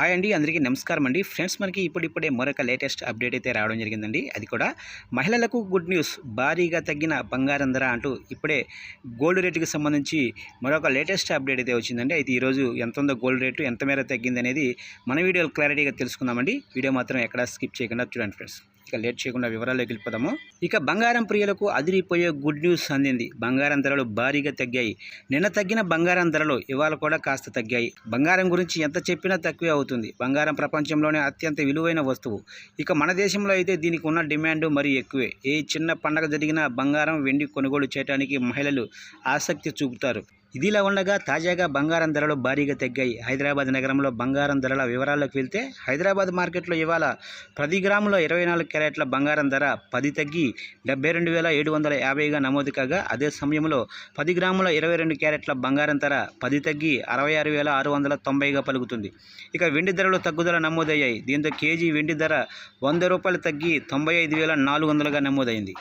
Hi అండి అందరికీ నమస్కారం అండి. ఫ్రెండ్స్ మనకి ఇప్పుడిప్పుడే మరొక లేటెస్ట్ అప్డేట్ అయితే రావడం జరిగిందండి. అది కూడా మహిళలకు గుడ్ న్యూస్ భారీగా తగ్గిన బంగారం ధర అంటూ ఇప్పుడే గోల్డ్ రేటుకి సంబంధించి మరొక లేటెస్ట్ అప్డేట్ అయితే వచ్చిందండి. అయితే ఈరోజు ఎంత ఉందో గోల్డ్ రేటు ఎంత మేర తగ్గింది అనేది మన వీడియోలో క్లారిటీగా తెలుసుకుందామండి. వీడియో మాత్రం ఎక్కడా స్కిప్ చేయకుండా చూడండి ఫ్రెండ్స్. ఇక లేట్ చేయకుండా వివరాల్లోకి వెళ్ళిపోదాము. ఇక బంగారం ప్రియులకు అదిరిపోయే గుడ్ న్యూస్ అందింది. బంగారం ధరలు భారీగా తగ్గాయి. నిన్న తగ్గిన బంగారం ధరలు ఇవాళ కూడా కాస్త తగ్గాయి. బంగారం గురించి ఎంత చెప్పినా తక్కువే అవుతుంది. బంగారం ప్రపంచంలోనే అత్యంత విలువైన వస్తువు. ఇక మన దేశంలో అయితే దీనికి ఉన్న డిమాండ్ మరీ ఎక్కువే. ఏ చిన్న పండగ జరిగినా బంగారం వెండి కొనుగోలు చేయడానికి మహిళలు ఆసక్తి చూపుతారు. ఇదిలా ఉండగా తాజాగా బంగారం ధరలు భారీగా తగ్గాయి. హైదరాబాద్ నగరంలో బంగారం ధరల వివరాల్లోకి వెళ్తే హైదరాబాద్ మార్కెట్లో ఇవాళ పది గ్రాముల ఇరవై నాలుగు క్యారెట్ల బంగారం ధర పది తగ్గి డెబ్బై రెండు వేల ఏడు వందల యాభైగా నమోదు కాగా అదే సమయంలో పది గ్రాముల ఇరవై రెండు క్యారెట్ల బంగారం ధర పది తగ్గి అరవై ఆరు వేల ఆరు వందల తొంభైగా పలుకుతుంది. ఇక వెండి ధరలు తగ్గుదల నమోదయ్యాయి. దీంతో కేజీ వెండి ధర వంద రూపాయలు తగ్గి తొంభై ఐదు వేల నాలుగు వందలుగా నమోదైంది.